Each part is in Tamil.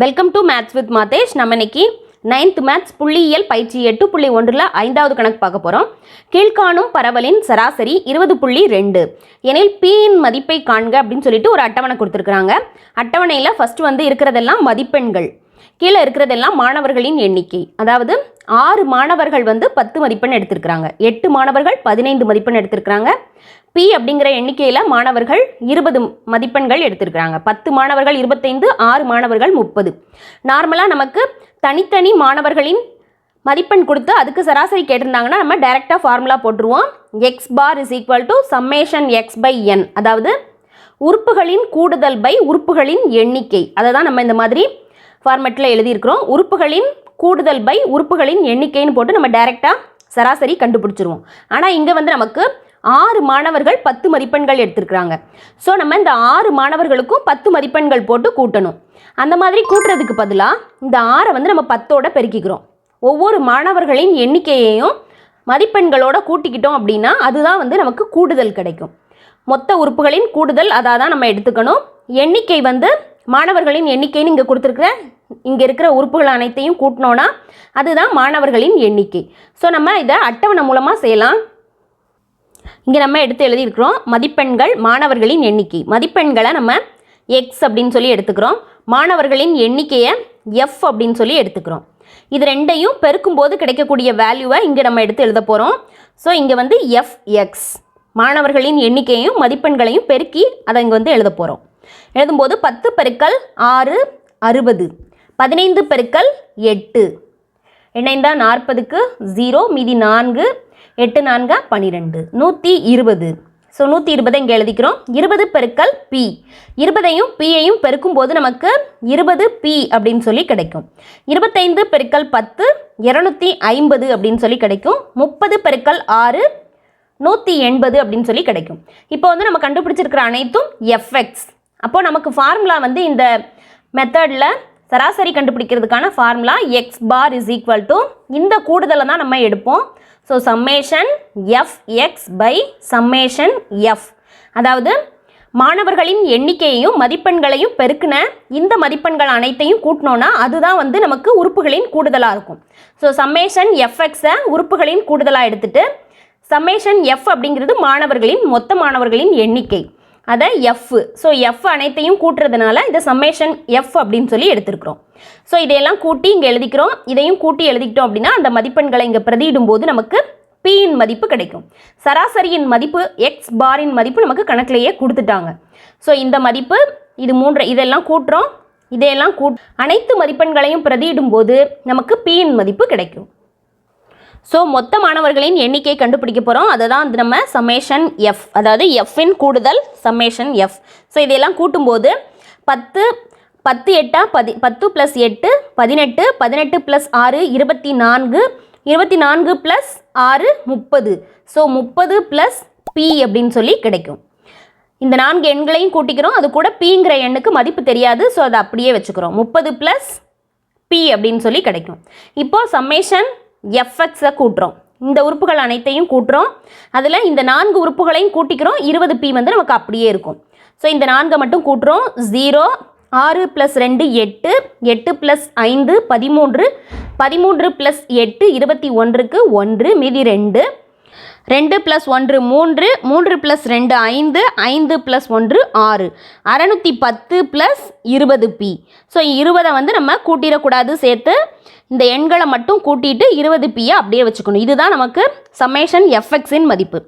Welcome to maths with Mathesh நம்ம இன்னைக்கு நைன்த் மேத்ஸ் புள்ளியியல் பயிற்சி எட்டு புள்ளி ஒன்றில் ஐந்தாவது கணக்கு பார்க்க போகிறோம் கீழ்காணும் பரவலின் சராசரி இருபது புள்ளி ரெண்டு. எனில் பியின் மதிப்பை காண்க அப்படின்னு சொல்லிட்டு ஒரு அட்டவணை கொடுத்துருக்குறாங்க. அட்டவணையில் ஃபஸ்ட்டு வந்து இருக்கிறதெல்லாம் மதிப்பெண்கள். கீழே இருக்கிறதெல்லாம் மாணவர்களின் எண்ணிக்கை. அதாவது ஆறு மாணவர்கள் வந்து பத்து மதிப்பெண் எடுத்திருக்கிறாங்க. எட்டு மாணவர்கள் பதினைந்து மதிப்பெண் எடுத்திருக்கிறாங்க. பி அப்படிங்கிற எண்ணிக்கையில் மாணவர்கள் இருபது மதிப்பெண்கள் எடுத்திருக்கிறாங்க. பத்து மாணவர்கள் இருபத்தைந்து ஆறு மாணவர்கள் முப்பது. நார்மலாக நமக்கு தனித்தனி மாணவர்களின் மதிப்பெண் கொடுத்து அதுக்கு சராசரி கேட்டிருந்தாங்கன்னா நம்ம டைரெக்டாக ஃபார்முலா போட்டுருவோம். X bar is equal to summation X by N அதாவது உறுப்புகளின் கூடுதல் பை உறுப்புகளின் எண்ணிக்கை. அதை தான் நம்ம இந்த மாதிரி ஃபார்மெட்டில் எழுதியிருக்கிறோம். உறுப்புகளின் கூடுதல் பை உறுப்புகளின் எண்ணிக்கைன்னு போட்டு நம்ம டைரெக்டாக சராசரி கண்டுபிடிச்சிருவோம். ஆனால் இங்கே வந்து நமக்கு ஆறு மாணவர்கள் பத்து மதிப்பெண்கள் எடுத்திருக்கிறாங்க. ஸோ நம்ம இந்த ஆறு மாணவர்களுக்கும் பத்து மதிப்பெண்கள் போட்டு கூட்டணும். அந்த மாதிரி கூட்டுறதுக்கு பதிலாக இந்த ஆறை வந்து நம்ம பத்தோட பெருக்கிக்கிறோம். ஒவ்வொரு மாணவர்களின் எண்ணிக்கையையும் மதிப்பெண்களோட கூட்டிக்கிட்டோம் அப்படின்னா அதுதான் வந்து நமக்கு கூடுதல் கிடைக்கும். மொத்த உறுப்புகளின் கூடுதல் அதாக தான் நம்ம எடுத்துக்கணும். எண்ணிக்கை வந்து மாணவர்களின் எண்ணிக்கைன்னு இங்கே கொடுத்துருக்குற இங்கே இருக்கிற உறுப்புகள் அனைத்தையும் கூட்டினோன்னா அதுதான் மாணவர்களின் எண்ணிக்கை. ஸோ நம்ம இதை அட்டவணை மூலமாக செய்யலாம். இங்கே நம்ம எடுத்து எழுதியிருக்கிறோம் மதிப்பெண்கள் மாணவர்களின் எண்ணிக்கை. மதிப்பெண்களை நம்ம எக்ஸ் அப்படின்னு சொல்லி எடுத்துக்கிறோம். மாணவர்களின் எண்ணிக்கையை எஃப் அப்படின்னு சொல்லி எடுத்துக்கிறோம். இது ரெண்டையும் பெருக்கும்போது கிடைக்கக்கூடிய வேல்யூவை இங்கே நம்ம எடுத்து எழுத போகிறோம் ஸோ இங்கே வந்து எஃப் எக்ஸ் மாணவர்களின் எண்ணிக்கையையும் மதிப்பெண்களையும் பெருக்கி அதை இங்கே வந்து எழுத போகிறோம் எழுதும்போது பத்து பெருக்கல் ஆறு அறுபது. பதினைந்து பெருக்கல் எட்டு. இணைந்தா நாற்பதுக்கு ஜீரோ மீதி நான்கு எட்டு நான்கா பன்னிரெண்டு நூற்றி இருபது. ஸோ நூற்றி இருபதை இங்கே எழுதிக்கிறோம். இருபது பெருக்கல் பி இருபதையும் பியையும் பெருக்கும் போது நமக்கு இருபது பி அப்படின்னு சொல்லி கிடைக்கும். இருபத்தைந்து பெருக்கல் பத்து இரநூத்தி ஐம்பது அப்படின்னு சொல்லி கிடைக்கும். முப்பது பெருக்கல் ஆறு நூற்றி எண்பது அப்படின்னு சொல்லி கிடைக்கும். இப்போ வந்து நம்ம கண்டுபிடிச்சிருக்கிற அனைத்தும் எஃப்எக்ஸ் அப்போது நமக்கு ஃபார்முலா வந்து இந்த மெத்தடில் சராசரி கண்டுபிடிக்கிறதுக்கான formula X bar is equal to இந்த கூடுதலை தான் நம்ம எடுப்போம். So summation F X by summation F அதாவது மாணவர்களின் எண்ணிக்கையையும் மதிப்பெண்களையும் பெருக்கின இந்த மதிப்பெண்கள் அனைத்தையும் கூட்டினோன்னா அதுதான் வந்து நமக்கு உறுப்புகளின் கூடுதலாக இருக்கும். ஸோ சம்மேஷன் எஃப்எக்ஸை உறுப்புகளின் கூடுதலாக எடுத்துட்டு சம்மேஷன் எஃப் அப்படிங்கிறது மாணவர்களின் மொத்த மாணவர்களின் எண்ணிக்கை. அதை எஃப் ஸோ எஃப் அனைத்தையும் கூட்டுறதுனால இதை சம்மேஷன் எஃப் அப்படின்னு சொல்லி எடுத்திருக்கிறோம். ஸோ இதையெல்லாம் கூட்டி இங்கே எழுதிக்கிறோம். இதையும் கூட்டி எழுதிக்கிட்டோம் அப்படின்னா அந்த மதிப்பெண்களை இங்கே பிரதியிடும் போது நமக்கு பியின் மதிப்பு கிடைக்கும். சராசரியின் மதிப்பு எக்ஸ் பாரின் மதிப்பு நமக்கு கணக்கிலேயே கொடுத்துட்டாங்க. ஸோ இந்த மதிப்பு இது மூன்று இதெல்லாம் கூட்டுறோம். இதையெல்லாம் கூட் அனைத்து மதிப்பெண்களையும் பிரதியிடும் போது நமக்கு பியின் மதிப்பு கிடைக்கும். ஸோ மொத்த மாணவர்களின் எண்ணிக்கை கண்டுபிடிக்க போகிறோம் அதை தான் வந்து நம்ம சம்மேஷன் எஃப் அதாவது எஃப்இன் கூடுதல் சம்மேஷன் எஃப் ஸோ இதையெல்லாம் கூட்டும்போது பத்து பத்து எட்டா பதி பத்து ப்ளஸ் எட்டு பதினெட்டு பதினெட்டு ப்ளஸ் ஆறு இருபத்தி நான்கு இருபத்தி நான்கு ப்ளஸ் ஆறு முப்பது. ஸோ முப்பது ப்ளஸ் பி அப்படின்னு சொல்லி கிடைக்கும். இந்த நான்கு எண்களையும் கூட்டிக்கிறோம். அது கூட பிங்கிற எண்ணுக்கு மதிப்பு தெரியாது. ஸோ அதை அப்படியே வச்சுக்கிறோம். முப்பது ப்ளஸ் பி அப்படின்னு சொல்லி கிடைக்கும். இப்போது சம்மேஷன் எஃப்எக்ஸை கூட்டுறோம். இந்த உறுப்புகள் அனைத்தையும் கூட்டுறோம். அதில் இந்த நான்கு உறுப்புகளையும் கூட்டிக்கிறோம். இருபது பி வந்து நமக்கு அப்படியே இருக்கும். ஸோ இந்த நான்கை மட்டும் கூட்டுறோம். ஜீரோ ஆறு ப்ளஸ் ரெண்டு எட்டு. எட்டு ப்ளஸ் ஐந்து பதிமூன்று. பதிமூன்று ப்ளஸ் எட்டு இருபத்தி ஒன்றுக்கு ஒன்று மீதி ரெண்டு. ரெண்டு ப்ளஸ் ஒன்று மூன்று மூன்று ப்ளஸ் ரெண்டு ஐந்து ஐந்து ப்ளஸ் ஒன்று ஆறு. அறநூற்றி பத்து ப்ளஸ் இருபது பி ஸோ இருபதை வந்து நம்ம கூட்டிடக்கூடாது சேர்த்து இந்த எண்களை மட்டும் கூட்டிட்டு இருபது பியை அப்படியே வச்சுக்கணும். இதுதான் நமக்கு சம்மேஷன் எஃப்எக்ஸின் மதிப்பு.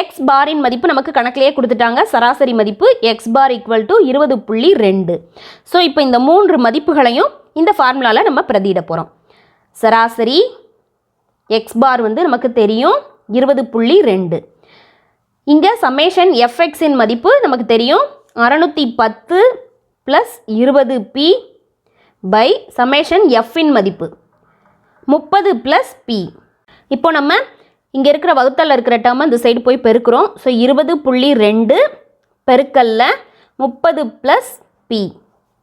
எக்ஸ் பாரின் மதிப்பு நமக்கு கணக்கிலேயே கொடுத்துட்டாங்க. சராசரி மதிப்பு எக்ஸ் பார் ஈக்குவல் டு இருபது புள்ளி ரெண்டு. ஸோ இப்போ இந்த மூன்று மதிப்புகளையும் இந்த ஃபார்முலாவில் நம்ம பிரதியிட போகிறோம் சராசரி எக்ஸ் பார் வந்து நமக்கு தெரியும். இருபது புள்ளி ரெண்டு. இங்கே சம்மேஷன் எஃப்எக்ஸின் மதிப்பு நமக்கு தெரியும். அறநூற்றி பத்து ப்ளஸ் இருபது பி பை சமேஷன் எஃப்இன் மதிப்பு. முப்பது ப்ளஸ் பி இப்போ நம்ம இங்கே இருக்கிற வகுத்தலில் இருக்கிற டேர்ம் இந்த சைடு போய் பெருக்கிறோம். ஸோ இருபது புள்ளி ரெண்டு பெருக்கல்ல முப்பது ப்ளஸ் பி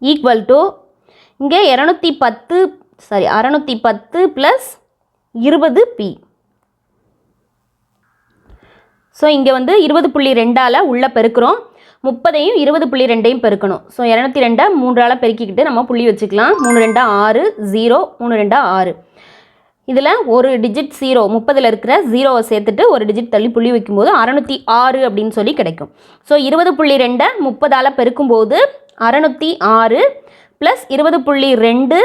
ஈக்குவல் டு இங்கே இரநூத்தி பத்து சாரி அறநூற்றி பத்து ப்ளஸ் இருபது பி ஸோ இங்கே வந்து இருபது புள்ளி ரெண்டால் உள்ளே பெருக்கிறோம். முப்பதையும் இருபது புள்ளி ரெண்டையும் பெருக்கணும். ஸோ இரநூத்தி ரெண்டை மூன்றால் பெருக்கிக்கிட்டு நம்ம புள்ளி வச்சுக்கலாம். மூணு ரெண்டா ஆறு ஜீரோ மூணு ரெண்டா ஆறு. இதில் ஒரு டிஜிட் ஜீரோ முப்பதில் இருக்கிற ஜீரோவை சேர்த்துட்டு ஒரு டிஜிட் தள்ளி புள்ளி வைக்கும்போது அறநூற்றி ஆறு அப்படின்னு சொல்லி கிடைக்கும். ஸோ இருபது புள்ளி ரெண்டை முப்பதால் பெருக்கும்போது அறநூற்றி ஆறு ப்ளஸ் இருபது புள்ளி ரெண்டு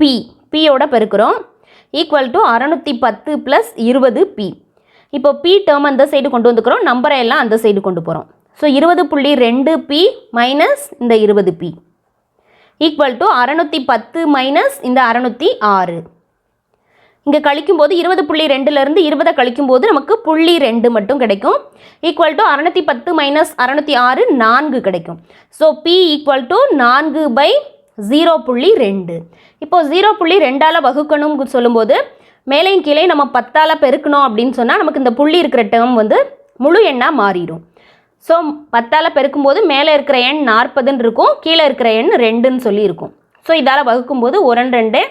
பி பியோட பெருக்கிறோம். ஈக்குவல் டு அறநூற்றி பத்து ப்ளஸ் இருபது பி இப்போ பி டேர்ம் அந்த சைடு கொண்டு வந்துக்கிறோம் நம்பரை எல்லாம் அந்த சைடு கொண்டு போகிறோம் ஸோ இருபது புள்ளி ரெண்டு பி மைனஸ் இந்த இருபது பி ஈக்குவல் டு அறநூற்றி பத்து மைனஸ் இந்த அறநூற்றி ஆறு. இங்கே கழிக்கும்போது இருபது புள்ளி ரெண்டுலேருந்து இருபதை கழிக்கும்போது நமக்கு புள்ளி ரெண்டு மட்டும் கிடைக்கும். ஈக்குவல் டு அறநூற்றி பத்து மைனஸ் அறநூற்றி ஆறு நான்கு கிடைக்கும். ஸோ பி ஈக்குவல் டு நான்கு பை ஜீரோ புள்ளி ரெண்டு. இப்போது ஜீரோ புள்ளி ரெண்டால் வகுக்கணும்னு சொல்லும்போது மேலையும் கீழே நம்ம பத்தால் பெருக்கணும் அப்படின்னு சொன்னால் நமக்கு இந்த புள்ளி இருக்கிற டேர்ம் வந்து முழு எண்ணாக மாறிடும். ஸோ பத்தால் பெருக்கும்போது மேலே இருக்கிற எண் நாற்பதுன்னு இருக்கும் கீழே இருக்கிற எண் ரெண்டுன்னு சொல்லி இருக்கும். ஸோ இதால் வகுக்கும்போது ஒரு ரெண்டு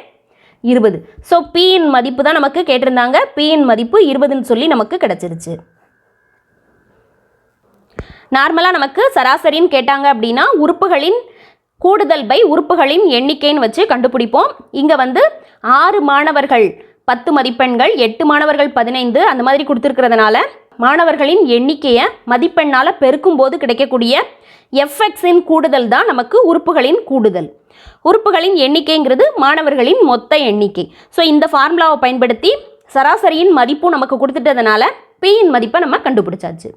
இருபது. ஸோ பியின் மதிப்பு தான் நமக்கு கேட்டிருந்தாங்க. பியின் மதிப்பு இருபதுன்னு சொல்லி நமக்கு கிடச்சிருச்சு. நார்மலாக நமக்கு சராசரின்னு கேட்டாங்க அப்படின்னா உறுப்புகளின் கூடுதல் பை உறுப்புகளின் எண்ணிக்கைன்னு வச்சு கண்டுபிடிப்போம். இங்கே வந்து ஆறு மாணவர்கள் பத்து மதிப்பெண்கள் எட்டு மாணவர்கள் பதினைந்து அந்த மாதிரி கொடுத்துருக்கிறதுனால மாணவர்களின் எண்ணிக்கையை மதிப்பெண்ணால் பெருக்கும்போது கிடைக்கக்கூடிய எஃப்எக்ஸின் கூடுதல் தான் நமக்கு உறுப்புகளின் கூடுதல். உறுப்புகளின் எண்ணிக்கைங்கிறது மாணவர்களின் மொத்த எண்ணிக்கை. ஸோ இந்த ஃபார்முலாவை பயன்படுத்தி சராசரியின் மதிப்பும் நமக்கு கொடுத்துட்டதுனால பியின் மதிப்பை நம்ம கண்டுபிடிச்சாச்சு.